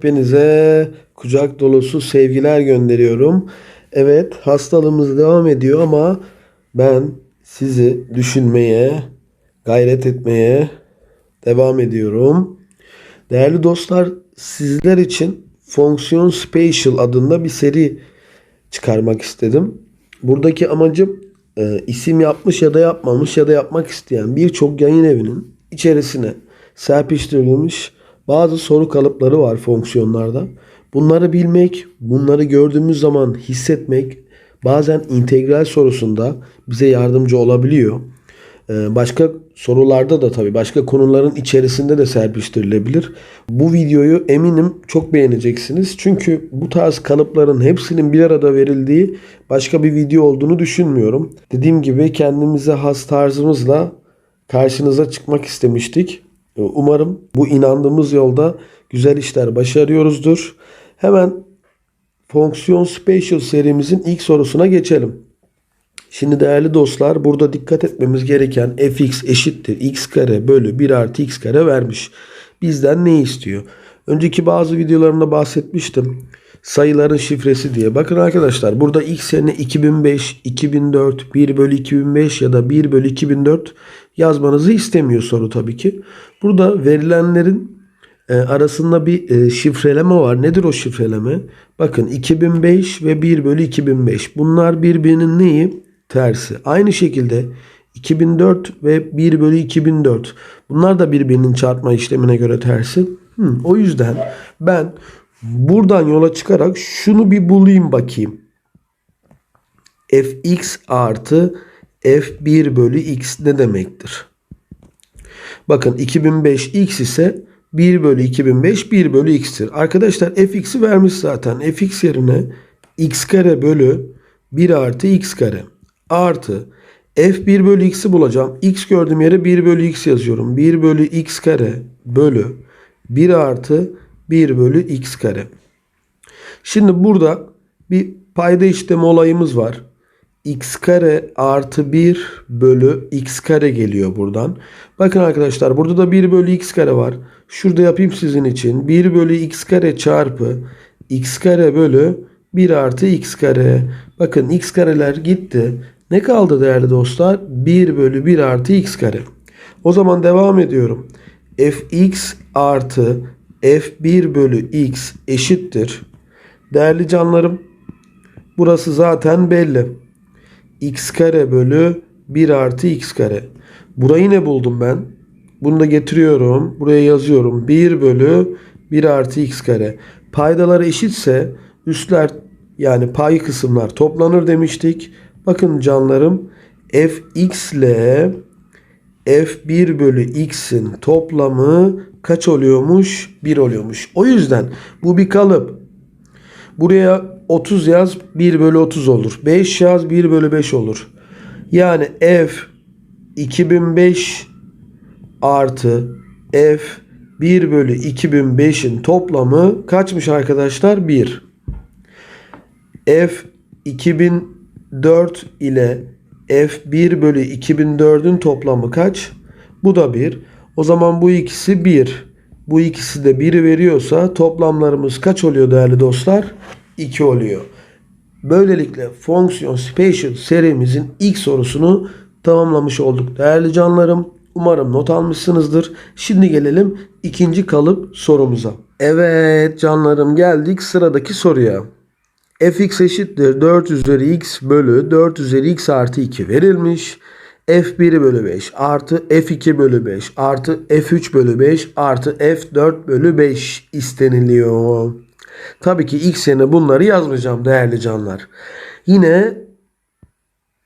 Hepinize kucak dolusu sevgiler gönderiyorum. Evet, hastalığımız devam ediyor ama ben sizi düşünmeye, gayret etmeye devam ediyorum. Değerli dostlar, sizler için Fonksiyon Spatial adında bir seri çıkarmak istedim. Buradaki amacım e, isim yapmış ya da yapmamış ya da yapmak isteyen birçok yayın evinin içerisine serpiştirilmiş bazı soru kalıpları var fonksiyonlarda. Bunları bilmek, bunları gördüğümüz zaman hissetmek bazen integral sorusunda bize yardımcı olabiliyor. Ee, Başka sorularda da tabii başka konuların içerisinde de serpiştirilebilir. Bu videoyu eminim çok beğeneceksiniz. Çünkü bu tarz kalıpların hepsinin bir arada verildiği başka bir video olduğunu düşünmüyorum. Dediğim gibi kendimize has tarzımızla karşınıza çıkmak istemiştik. Ee, Umarım bu inandığımız yolda güzel işler başarıyoruzdur. Hemen Fonksiyon Spatial serimizin ilk sorusuna geçelim. Şimdi değerli dostlar burada dikkat etmemiz gereken fx eşittir x kare bölü 1 artı x kare vermiş. Bizden ne istiyor? Önceki bazı videolarımda bahsetmiştim. Sayıların şifresi diye. Bakın arkadaşlar burada x yerine 2005, 2004, 1 bölü 2005 ya da 1 bölü 2004 yazmanızı istemiyor soru tabii ki. Burada verilenlerin e, arasında bir e, şifreleme var. Nedir o şifreleme? Bakın 2005 ve 1 bölü 2005. Bunlar birbirinin neyi? Tersi. Aynı şekilde 2004 ve 1 bölü 2004. Bunlar da birbirinin çarpma işlemine göre tersi. Hı, o yüzden ben buradan yola çıkarak şunu bir bulayım bakayım. fx artı f1 bölü x ne demektir? Bakın 2005 x ise 1 bölü 2005 1 bölü x'tir. Arkadaşlar fx'i vermiş zaten. fx yerine x kare bölü 1 artı x kare artı f1 bölü x'i bulacağım. x gördüğüm yere 1 bölü x yazıyorum. 1 bölü x kare bölü 1 artı 1 bölü x kare. Şimdi burada bir payda işlemi olayımız var. x kare artı 1 bölü x kare geliyor buradan. Bakın arkadaşlar burada da 1 bölü x kare var. Şurada yapayım sizin için. 1 bölü x kare çarpı x kare bölü 1 artı x kare. Bakın x kareler gitti. Ne kaldı değerli dostlar? 1 bölü 1 artı x kare. O zaman devam ediyorum. fx artı f1 bölü x eşittir. Değerli canlarım burası zaten belli. x kare bölü 1 artı x kare. Burayı ne buldum ben? Bunu da getiriyorum. Buraya yazıyorum. 1 bölü 1 artı x kare. Paydaları eşitse üstler yani pay kısımlar toplanır demiştik. Bakın canlarım fx ile f1 bölü x'in toplamı kaç oluyormuş? 1 oluyormuş. O yüzden bu bir kalıp. Buraya 30 yaz 1 bölü 30 olur. 5 yaz 1 bölü 5 olur. Yani f 2005 artı f 1 bölü 2005'in toplamı kaçmış arkadaşlar? 1. f 2004 ile f1 bölü 2004'ün toplamı kaç? Bu da 1. O zaman bu ikisi 1. Bu ikisi de 1'i veriyorsa toplamlarımız kaç oluyor değerli dostlar? 2 oluyor. Böylelikle fonksiyon spatial serimizin ilk sorusunu tamamlamış olduk değerli canlarım. Umarım not almışsınızdır. Şimdi gelelim ikinci kalıp sorumuza. Evet canlarım geldik sıradaki soruya. fx eşittir 4 üzeri x bölü 4 üzeri x artı 2 verilmiş. F1 bölü 5 artı f2 bölü 5 artı f3 bölü 5 artı f4 bölü 5 isteniliyor. Tabii ki ilk sene bunları yazmayacağım değerli canlar. Yine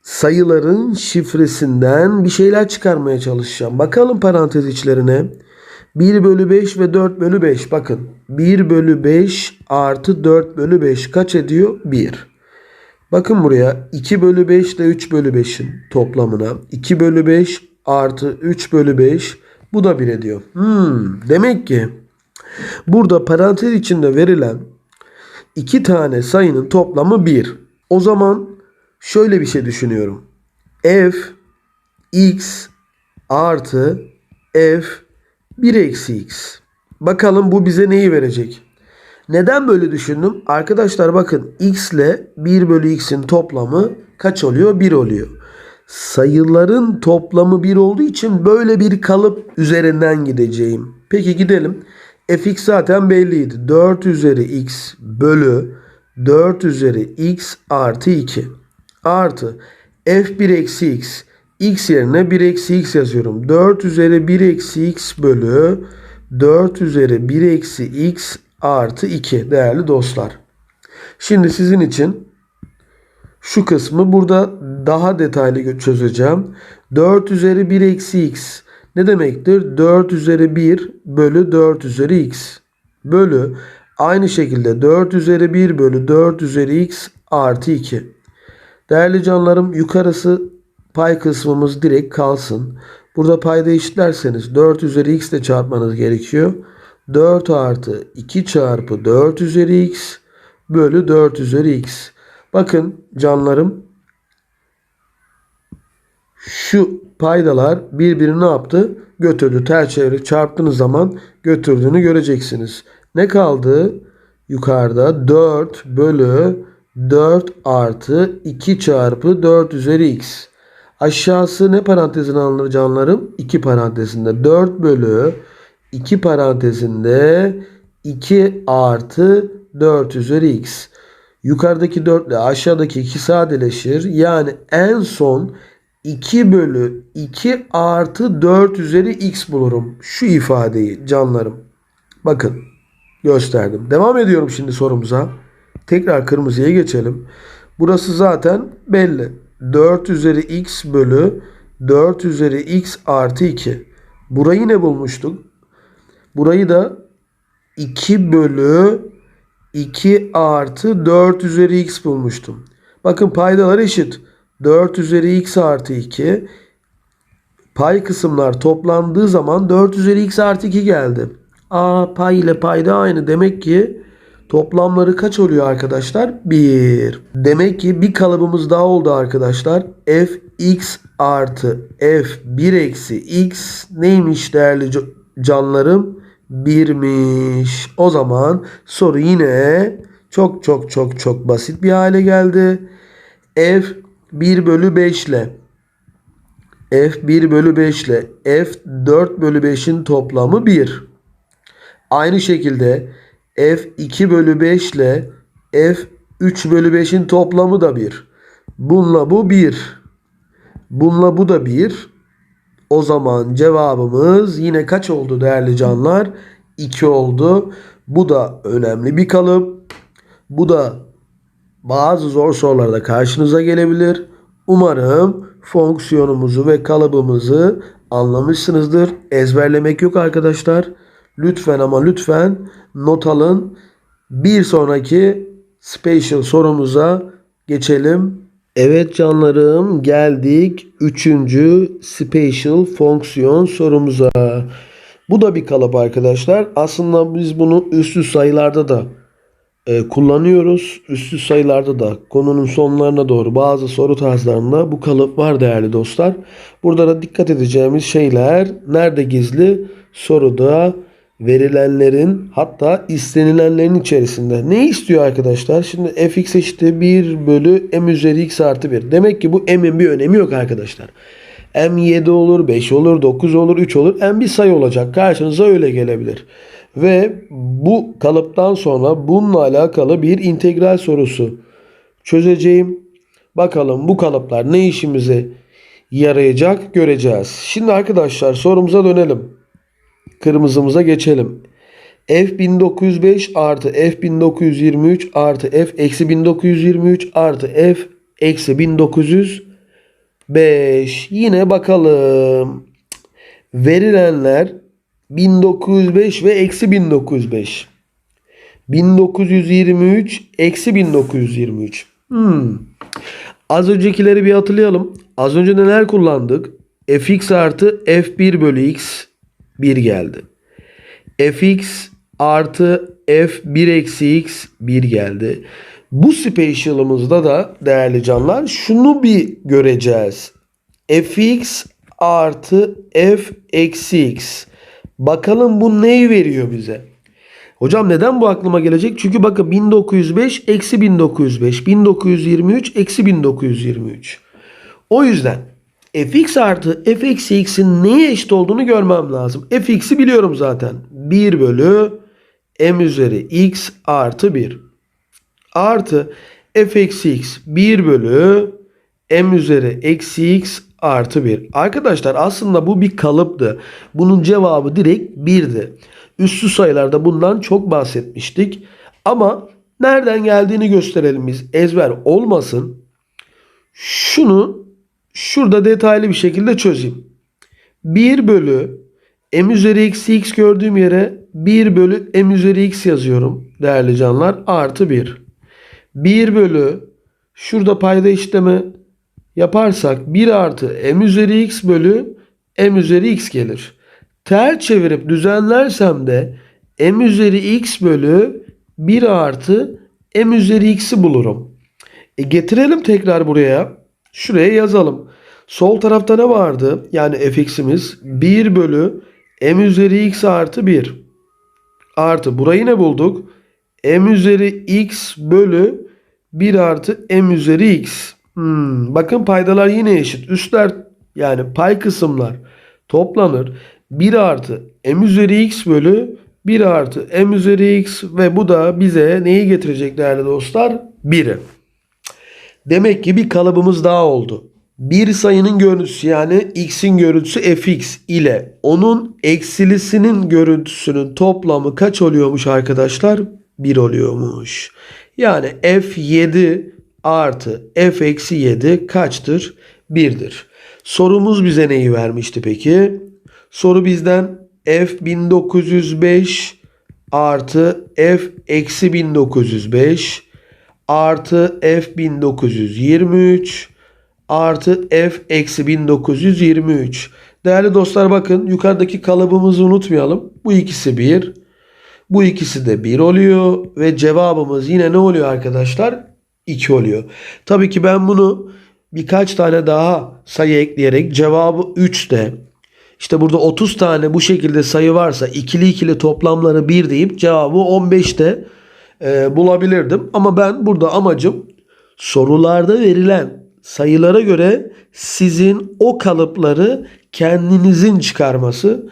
sayıların şifresinden bir şeyler çıkarmaya çalışacağım. Bakalım parantez içlerine. 1 bölü 5 ve 4 bölü 5. Bakın 1 bölü 5 artı 4 bölü 5 kaç ediyor? 1. Bakın buraya 2 bölü 5 ile 3 bölü 5'in toplamına 2 bölü 5 artı 3 bölü 5 bu da 1 ediyor. Hmm, demek ki burada parantez içinde verilen iki tane sayının toplamı 1. O zaman şöyle bir şey düşünüyorum. f x artı f 1 eksi x. Bakalım bu bize neyi verecek? Neden böyle düşündüm? Arkadaşlar bakın x ile 1 bölü x'in toplamı kaç oluyor? 1 oluyor. Sayıların toplamı 1 olduğu için böyle bir kalıp üzerinden gideceğim. Peki gidelim. fx zaten belliydi. 4 üzeri x bölü 4 üzeri x artı 2 artı f1 eksi x x yerine 1 eksi x yazıyorum. 4 üzeri 1 eksi x bölü 4 üzeri 1 eksi x artı 2 değerli dostlar. Şimdi sizin için şu kısmı burada daha detaylı çözeceğim. 4 üzeri 1 eksi x ne demektir? 4 üzeri 1 bölü 4 üzeri x bölü aynı şekilde 4 üzeri 1 bölü 4 üzeri x artı 2. Değerli canlarım yukarısı pay kısmımız direkt kalsın. Burada payda eşitlerseniz 4 üzeri x ile çarpmanız gerekiyor. 4 artı 2 çarpı 4 üzeri x bölü 4 üzeri x. Bakın canlarım şu paydalar birbirini ne yaptı? Götürdü. Ters çevre çarptığınız zaman götürdüğünü göreceksiniz. Ne kaldı? Yukarıda 4 bölü 4 artı 2 çarpı 4 üzeri x. Aşağısı ne parantezine alınır canlarım? 2 parantezinde 4 bölü 2 parantezinde 2 artı 4 üzeri x. Yukarıdaki 4 ile aşağıdaki 2 sadeleşir. Yani en son 2 bölü 2 artı 4 üzeri x bulurum. Şu ifadeyi canlarım. Bakın gösterdim. Devam ediyorum şimdi sorumuza. Tekrar kırmızıya geçelim. Burası zaten belli. 4 üzeri x bölü 4 üzeri x artı 2. Burayı ne bulmuştuk? Burayı da 2 bölü 2 artı 4 üzeri x bulmuştum. Bakın paydalar eşit. 4 üzeri x artı 2. Pay kısımlar toplandığı zaman 4 üzeri x artı 2 geldi. A pay ile payda aynı. Demek ki toplamları kaç oluyor arkadaşlar? 1. Demek ki bir kalıbımız daha oldu arkadaşlar. f x artı f 1 eksi x neymiş değerli canlarım? 1'miş. O zaman soru yine çok çok çok çok basit bir hale geldi. f 1 bölü 5 ile f 1 bölü 5 ile f 4 bölü 5'in toplamı 1. Aynı şekilde f 2 bölü 5 ile f 3 bölü 5'in toplamı da 1. Bununla bu 1. Bununla bu da 1. O zaman cevabımız yine kaç oldu değerli canlar? 2 oldu. Bu da önemli bir kalıp. Bu da bazı zor sorularda karşınıza gelebilir. Umarım fonksiyonumuzu ve kalıbımızı anlamışsınızdır. Ezberlemek yok arkadaşlar. Lütfen ama lütfen not alın. Bir sonraki special sorumuza geçelim. Evet canlarım geldik 3. special fonksiyon sorumuza. Bu da bir kalıp arkadaşlar. Aslında biz bunu üstü sayılarda da e, kullanıyoruz. Üstü sayılarda da konunun sonlarına doğru bazı soru tarzlarında bu kalıp var değerli dostlar. Burada da dikkat edeceğimiz şeyler nerede gizli? Soruda verilenlerin hatta istenilenlerin içerisinde. Ne istiyor arkadaşlar? Şimdi fx eşittir 1 bölü m üzeri x artı 1. Demek ki bu m'in bir önemi yok arkadaşlar. m 7 olur, 5 olur, 9 olur, 3 olur. m bir sayı olacak. Karşınıza öyle gelebilir. Ve bu kalıptan sonra bununla alakalı bir integral sorusu çözeceğim. Bakalım bu kalıplar ne işimize yarayacak göreceğiz. Şimdi arkadaşlar sorumuza dönelim. Kırmızımıza geçelim. F 1905 artı F 1923 artı F eksi 1923 artı F eksi 1905. Yine bakalım. Verilenler 1905 ve eksi 1905. 1923 eksi 1923. Hmm. Az öncekileri bir hatırlayalım. Az önce neler kullandık? fx artı f1 bölü x 1 geldi. fx artı f1 eksi x 1 geldi. Bu special'ımızda da değerli canlar şunu bir göreceğiz. fx artı f eksi x. Bakalım bu neyi veriyor bize? Hocam neden bu aklıma gelecek? Çünkü bakın 1905 eksi 1905. 1923 eksi 1923. O yüzden fx artı f eksi x'in neye eşit olduğunu görmem lazım. fx'i biliyorum zaten. 1 bölü m üzeri x artı 1. Artı f eksi x 1 bölü m üzeri eksi x artı 1. Arkadaşlar aslında bu bir kalıptı. Bunun cevabı direkt 1'di. Üssü sayılarda bundan çok bahsetmiştik. Ama nereden geldiğini gösterelim biz. Ezber olmasın. Şunu şurada detaylı bir şekilde çözeyim. 1 bölü m üzeri eksi x gördüğüm yere 1 bölü m üzeri x yazıyorum değerli canlar. Artı 1. 1 bölü şurada payda işlemi yaparsak 1 artı m üzeri x bölü m üzeri x gelir. Ter çevirip düzenlersem de m üzeri x bölü 1 artı m üzeri x'i bulurum. E getirelim tekrar buraya. Şuraya yazalım. Sol tarafta ne vardı? Yani fx'imiz 1 bölü m üzeri x artı 1. Artı burayı ne bulduk? m üzeri x bölü 1 artı m üzeri x. Hmm, bakın paydalar yine eşit. Üstler yani pay kısımlar toplanır. 1 artı m üzeri x bölü 1 artı m üzeri x ve bu da bize neyi getirecek değerli dostlar? 1'i. Demek ki bir kalıbımız daha oldu. Bir sayının görüntüsü yani x'in görüntüsü fx ile onun eksilisinin görüntüsünün toplamı kaç oluyormuş arkadaşlar? 1 oluyormuş. Yani f7 artı f eksi 7 kaçtır? 1'dir. Sorumuz bize neyi vermişti peki? Soru bizden f 1905 artı f eksi 1905 artı f 1923 artı f eksi 1923. Değerli dostlar bakın yukarıdaki kalıbımızı unutmayalım. Bu ikisi 1. Bu ikisi de 1 oluyor ve cevabımız yine ne oluyor arkadaşlar? 2 oluyor. Tabii ki ben bunu birkaç tane daha sayı ekleyerek cevabı 3 de işte burada 30 tane bu şekilde sayı varsa ikili ikili toplamları 1 deyip cevabı 15'te e, bulabilirdim. Ama ben burada amacım sorularda verilen sayılara göre sizin o kalıpları kendinizin çıkarması.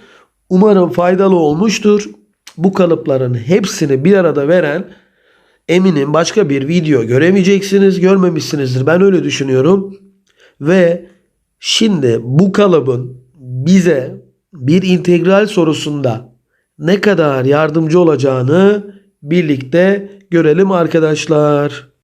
Umarım faydalı olmuştur. Bu kalıpların hepsini bir arada veren eminim başka bir video göremeyeceksiniz. Görmemişsinizdir. Ben öyle düşünüyorum. Ve şimdi bu kalıbın bize bir integral sorusunda ne kadar yardımcı olacağını birlikte görelim arkadaşlar.